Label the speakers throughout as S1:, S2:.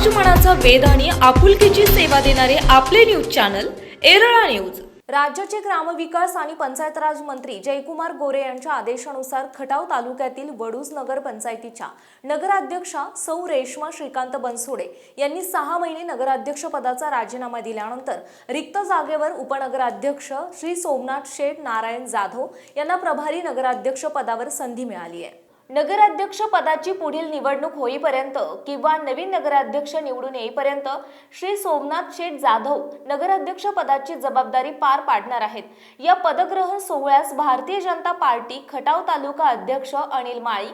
S1: समाजमनाचा वेध आणि आपुलकीची सेवा देणारे आपले न्यूज चॅनल एरळा न्यूज.
S2: राज्याचे ग्रामविकास आणि पंचायत राज मंत्री जयकुमार गोरे यांच्या आदेशानुसार खटाव तालुक्यातील वडूज नगर पंचायतीच्या नगराध्यक्षा सौ रेश्मा श्रीकांत बनसोडे यांनी सहा महिने नगराध्यक्ष पदाचा राजीनामा दिल्यानंतर रिक्त जागेवर उपनगराध्यक्ष श्री सोमनाथ शेठ नारायण जाधव यांना प्रभारी नगराध्यक्ष पदावर संधी मिळाली आहे. नगराध्यक्ष पदाची पुढील निवडणूक होईपर्यंत किंवा नवीन नगराध्यक्ष निवडून येईपर्यंत श्री सोमनाथ शेठ जाधव नगराध्यक्ष पदाची जबाबदारी पार पाडणार आहेत. या पदग्रहण सोहळ्यास भारतीय जनता पार्टी खटाव तालुका अध्यक्ष अनिल माळी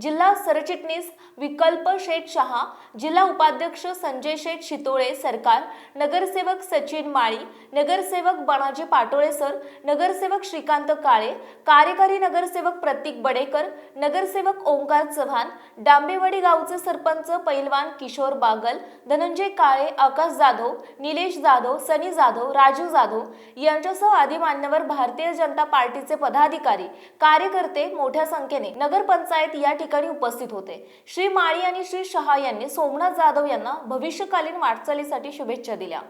S2: जिल्हा सरचिटणीस विकल्प शेठ शहा जिल्हा उपाध्यक्ष संजय शेठ शितोळे सरकार नगरसेवक सचिन माळी नगरसेवक बनाजी पाटोळे सर नगरसेवक श्रीकांत काळे कार्यकारी नगरसेवक प्रतीक बडेकर नगरसेवक ओंकार चव्हाण डांबेवाडी गावचे सरपंच पैलवान किशोर बागल धनंजय काळे आकाश जाधव निलेश जाधव सनी जाधव राजू जाधव यांच्यासह आदी मान्यवर भारतीय जनता पार्टीचे पदाधिकारी कार्यकर्ते मोठ्या संख्येने नगरपंचायत या ठिकाणी उपस्थित होते. श्री माळी आणि श्री शहा यांनी सोमनाथ जाधव यांना भविष्यकालीन वाटचालीसाठी शुभेच्छा दिल्या.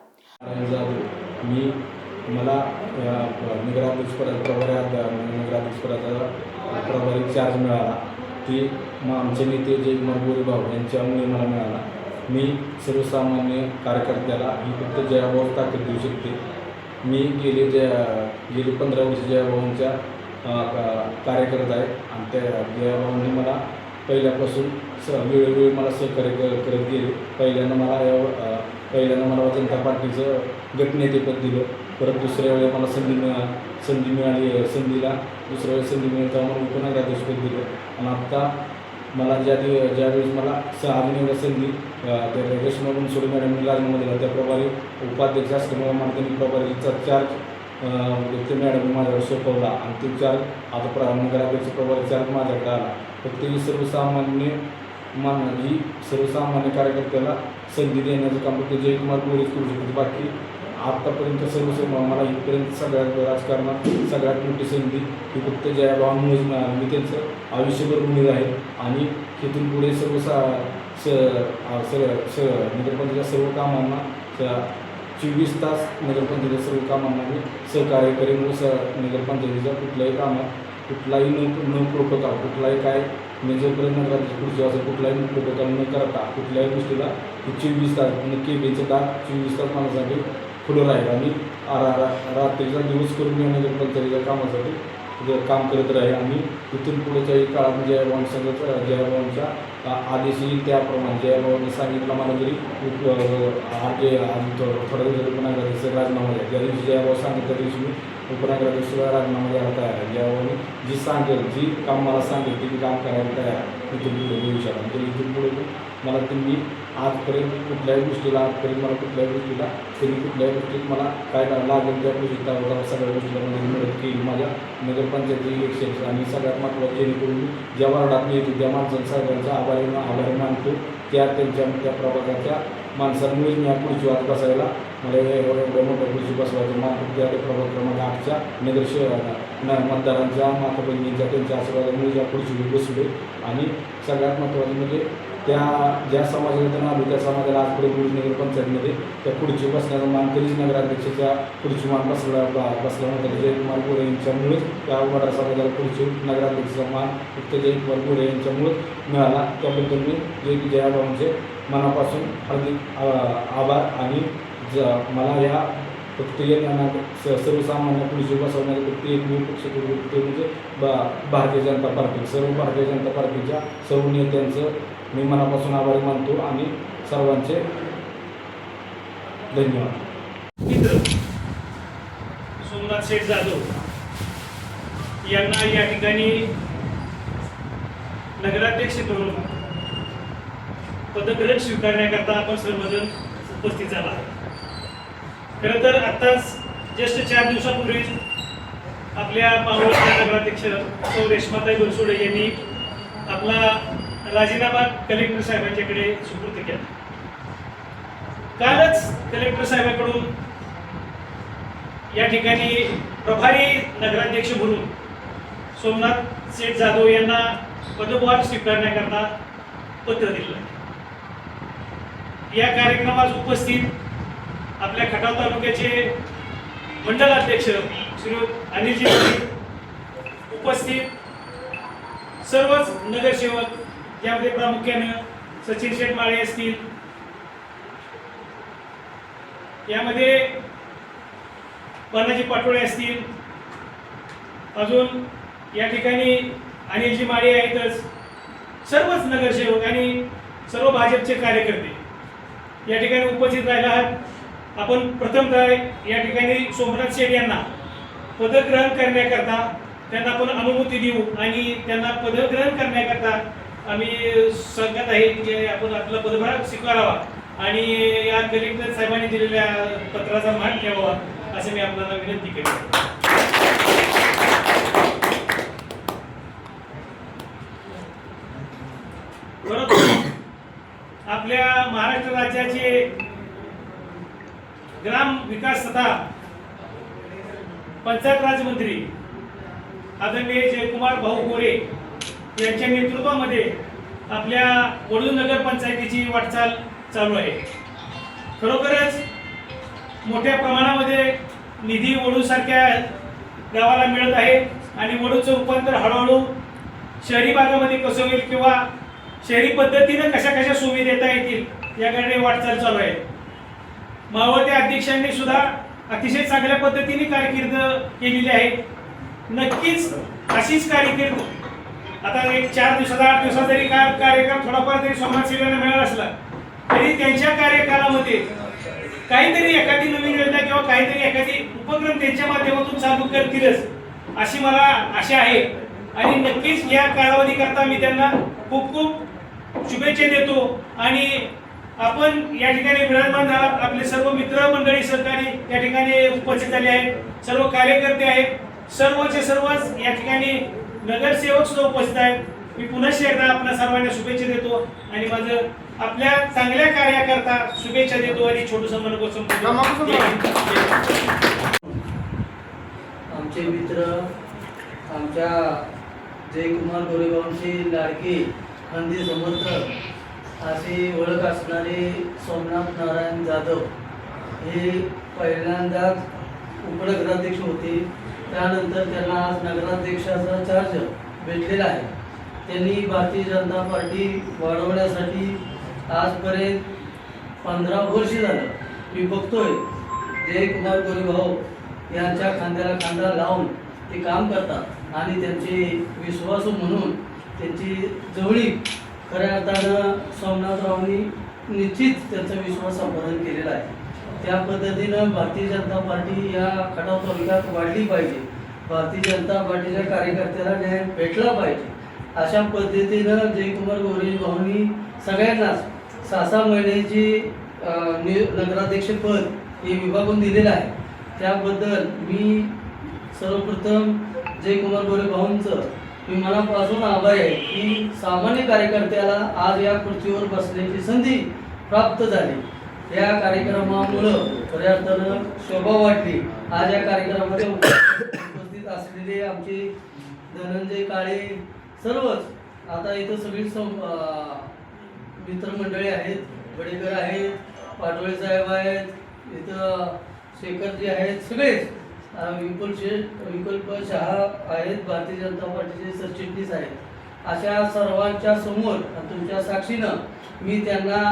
S3: मी मला नगराध्यक्षपदा प्रभारी नगराध्यक्षपदाचा प्रभारी चार्ज मिळाला. ती मग आमचे नेते जयकुमार गोरेभाऊ यांच्यामुळे मला मिळाला. मी सर्वसामान्य कार्यकर्त्याला ही फक्त जयाभाऊ ताकद देऊ शकते. मी गेले जया गेली पंधरा वर्ष जयाभाऊंच्या का- कार्य करत आहे आणि त्या जयाभाऊंनी मला पहिल्यापासून स वेळोवेळी मला सहकार्य करत गेले. पहिल्यांदा मला या पहिल्यांदा मला जनता पार्टीचं गटनेतेपद दिलं. परत दुसऱ्या वेळेला मला संधी मिळा संधी मिळाली संधीला दुसऱ्या वेळेस संधी मिळाली तेव्हा पुन्हा ग्रॅज्युएशन दिलं. आणि आत्ता मला ज्या दिव ज्यावेळेस मला स अजून संधी त्या रेश्मा बनसोडे मॅडमने राजीनामा दिला त्या उपाध्यक्ष असल्यामुळे मला त्यांनी प्रभारीचा चार्ज म्हणजे ते मॅडम माझ्यावर सोपवला. आणि ते चार्ज आता प्र नगराध्यक्ष प्रभारी चार्ज माझ्याकडे आला. फक्त ही सर्वसामान्य मान ही सर्वसामान्य कार्यकर्त्याला संधी देण्याचं काम फक्त जयकुमार गोरेच करू शकतो बाकी आत्तापर्यंत सर्व मला इथपर्यंत सगळ्यात राजकारणात सगळ्यात मोठी संधी ही फक्त जयाभावांमुळेच मिळाली. मी त्यांचं आयुष्यभर ऋणी आहे. आणि तिथून पुढे सर्व सा स स स नगरपंचायतीच्या सर्व कामांना चोवीस तास नगरपंचायतीच्या सर्व कामांना मी सहकार्य करेन व स नगरपंचायतीच्या कुठल्याही कामात कुठलाही न न प्रोटोकॉल कुठलाही काय मी जोपर्यंत नगराध्यक्ष खुर्ची असेल कुठलाही प्रोटोकॉल न करता कुठल्याही गोष्टीला चोवीस तास म्हणजे केबीचं दाग चोवीस तास माझ्यासाठी खुलं राहील आणि आ- रात्रीचा दिवस करून मी नगरपंचायतीच्या कामासाठी. काम करत राहील आणि इथून पुढेच्याही काळात जयभवन संघाचा आदेशही आदेश येईल त्याप्रमाणे. जयभवनने सांगितलं मला जरी उप- अ, आगे आज दिवसात उपनगराध्यक्ष राजीनामा द्या ज्या दिवशी जयभाव सांगेल त्या दिवशी मी उपनगराध्यक्षला राजीनामा द्यायला तयार आहे. जयभावने जी सांगेल जी काम मला सांगेल ते मी काम करायला तयार आहे. इथून पुढे भविष्यात आणि इथून पुढे मला त्यांनी आजपर्यंत कुठल्याही गोष्टीला आजपर्यंत मला कुठल्याही गोष्टीला त्यांनी कुठल्याही गोष्टीत मला काय लागेल त्या गोष्टी त्या सगळ्या गोष्टीला मला मदत केली. माझ्या नगरपंचायती इलेक्शन आणि सगळ्यात महत्त्वाचं जेणेकरून ज्या वार्डात मी येतो त्या माणसांचा सगळ्यांचा आभारी आभारी मानतो. त्या त्यांच्या त्या प्रभागाच्या माणसांमुळेच मी या खुर्ची वाट बसायला. मला एवढ्या एवढ्या मोठ्या खुर्ची बसवायचं. मानतो त्या प्रभाग क्रमांक आठच्या नगर शहराला मतदारांच्या माता बहिणींच्या त्यांच्या आशीर्वादामुळे या खुर्चीवर बसलो आणि सगळ्यात महत्त्वाचं म्हणजे त्या ज्या समाजातून आलो त्या समाजाला आज पुढे नगर पंचायतमध्ये त्या खुर्ची बसण्याचा मान कधीच नगराध्यक्षाच्या खुर्ची मान बसला ब- बसला नव्हता. जयकुमार गोरे यांच्यामुळेच त्या वडा समाजाला खुर्ची नगराध्यक्षाचा मान फक्त जयकुमार गोरे यांच्यामुळेच मिळाला. त्याबद्दल मी जय जयाबाबांचे मनापासून हार्दिक आभार आणि ज मला या फक्त एक स सर्वसामान्य पुढचे बसवणारे फक्त एकमेव पक्ष ते म्हणजे बा भारतीय जनता पार्टी सर्व भारतीय जनता पार्टीच्या सर्व नेत्यांचं मी मनापासून आभारी मानतो आणि सर्वांचे धन्यवाद.
S4: मित्र सोमनाथ शेठ जाधव यांना या ठिकाणी नगराध्यक्ष करून पदग्रहण स्वीकारण्याकरता आपण सर्वजण उपस्थित झाला खरं तर आत्ताच जस्ट चार दिवसापूर्वी आपल्या पावसाच्या नगराध्यक्ष सौ रेश्माताई बनसोडे यांनी आपला राजीनामा कलेक्टर साहेबांच्याकडे सुपूर्द केला. कालच कलेक्टर साहेबांकडून या ठिकाणी प्रभारी नगराध्यक्ष म्हणून सोमनाथ शेठ जाधव यांना पदभार स्वीकारण्याकरता पत्र दिलं. आहे या कार्यक्रमास उपस्थित आपल्या खटाव तालुक्याचे मंडल अध्यक्ष श्री अनिलजी उपस्थित सर्वच नगरसेवक यामध्ये प्रामुख्यानं सचिन शेटमाळे असतील. यामध्ये पन्नाजी पाटोळे असतील. अजून या ठिकाणी अनिलजी माळे आहेतच. सर्वच नगरसेवक आणि सर्व भाजपचे कार्यकर्ते या ठिकाणी उपस्थित राहिला आहात. आपण प्रथमतः या ठिकाणी सोमनाथ शेठ यांना पदग्रहण करण्याकरता त्यांना आपण अनुमती देऊ आणि त्यांना पदग्रहण करण्याकरता आम्ही सांगत आहे की आपण आपला पदभार स्वीकारावा आणि या कलेक्टर साहेबांनी दिलेल्या पत्राचा मान ठेवावा असं मी आपल्याला विनंती केली. आपल्या महाराष्ट्र राज्याचे ग्राम विकास तथा पंचायत राजमंत्री आदरणीय जयकुमार भाऊ गोरे यांच्या नेतृत्वामध्ये आपल्या वडू नगर पंचायतीची वाटचाल चालू आहे. खरोखरच मोठ्या प्रमाणामध्ये निधी वडूसारख्या गावाला मिळत आहे आणि वडूचं रूपांतर हळूहळू शहरी भागामध्ये कसं होईल किंवा शहरी पद्धतीनं कशा कशा सुविधा देता येतील याकडे वाटचाल चालू आहे. मावळते अध्यक्षांनी सुद्धा अतिशय चांगल्या पद्धतीने कारकीर्द केलेली आहे. नक्कीच अशीच कारकीर्द आता एक चार दिवसाचा आठ दिवसात जरी का कार्यक्रम थोडाफार जरी समाजसेवेला मिळाला असला तरी त्यांच्या कार्यकालामध्ये काहीतरी एखादी नवीन योजना किंवा काहीतरी एखादी उपक्रम त्यांच्या माध्यमातून चालू करतीलच अशी मला आशा आहे. आणि नक्कीच या कालावधी करता मी त्यांना खूप खूप शुभेच्छा देतो. आणि आपण या ठिकाणी विराजमान झाला आपले सर्व मित्र मंडळी सहकारी या ठिकाणी उपस्थित झाले आहेत सर्व कार्यकर्ते आहेत सर्वचे सर्वच या ठिकाणी नगरसेवक सुद्धा उपस्थित आहेत. मी पुन्हा एकदा आपल्या सर्वांना शुभेच्छा देतो आणि माझं आपल्या चांगल्या कार्याकरता शुभेच्छा देतो आणि छोटूस मन
S5: आमचे मित्र आमच्या जयकुमार गोरेगावची लाडकी नंदी समर्थक अशी ओळख असणारे सोमनाथ नारायण जाधव. हे पहिल्यांदाच उपनगराध्यक्ष होते. त्यानंतर त्यांना आज नगराध्यक्षाचा चार्ज भेटलेला आहे. त्यांनी भारतीय जनता पार्टी वाढवण्यासाठी आजपर्यंत पंधरा वर्ष झालं. मी बघतोय जयकुमार गोरेभाऊ यांच्या खांद्याला खांदा लावून ते काम करतात आणि त्यांचे विश्वासू म्हणून त्यांची जवळीक खऱ्या अर्थानं सोमनाथरावांनी निश्चित त्यांचा विश्वास अपहरण केलेला आहे. त्या पद्धतीनं भारतीय जनता पार्टी या खटाव तालुक्यात वाढली पाहिजे. भारतीय जनता पार्टीच्या कार्यकर्त्याला न्याय भेटला पाहिजे. अशा पद्धतीनं जयकुमार गोरे भाऊंनी सगळ्यांनाच सहा सहा महिन्याची नि नगराध्यक्षपद हे विभागून दिलेलं आहे. त्याबद्दल मी सर्वप्रथम जयकुमार गोरे भाऊंचं मी मनापासून आभारी आहे की सामान्य कार्यकर्त्याला आज या खुर्चीवर बसण्याची संधी प्राप्त झाली. या कार्यक्रमामुळं खऱ्या अर्थानं शोभा वाटली. आज या कार्यक्रमामध्ये उपस्थित असलेले आमचे धनंजय काळे सर्वच. आता इथं सगळी सम मित्रमंडळी आहेत बडेकर आहेत पाटोळे साहेब आहेत इथं शेखरजी आहेत सगळेच. विपुल शेठ विकल्प शहा आहेत भारतीय जनता पार्टीचे सरचिटणीस आहेत. अशा सर्वांच्या समोर तुमच्या साक्षीनं मी त्यांना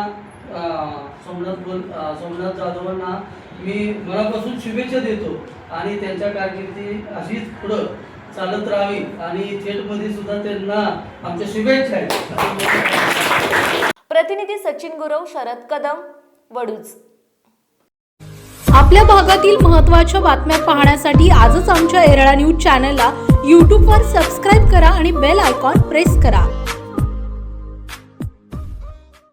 S5: सोमनाथ बोल सोमनाथ जाधवांना मी मनापासून शुभेच्छा देतो. आणि त्यांच्या कारकिर्दी अशीच पुढं चालत राहावी. आणि थेटमध्ये सुद्धा त्यांना आमच्या शुभेच्छा आहेत.
S2: प्रतिनिधी सचिन गुरव शरद कदम वडूज.
S1: आपल्या भागातील महत्त्वाच्या बातम्या पाहण्यासाठी आजच आमच्या एरळा न्यूज चॅनलला यूट्यूबवर सबस्क्राईब करा आणि बेल आयकॉन प्रेस करा.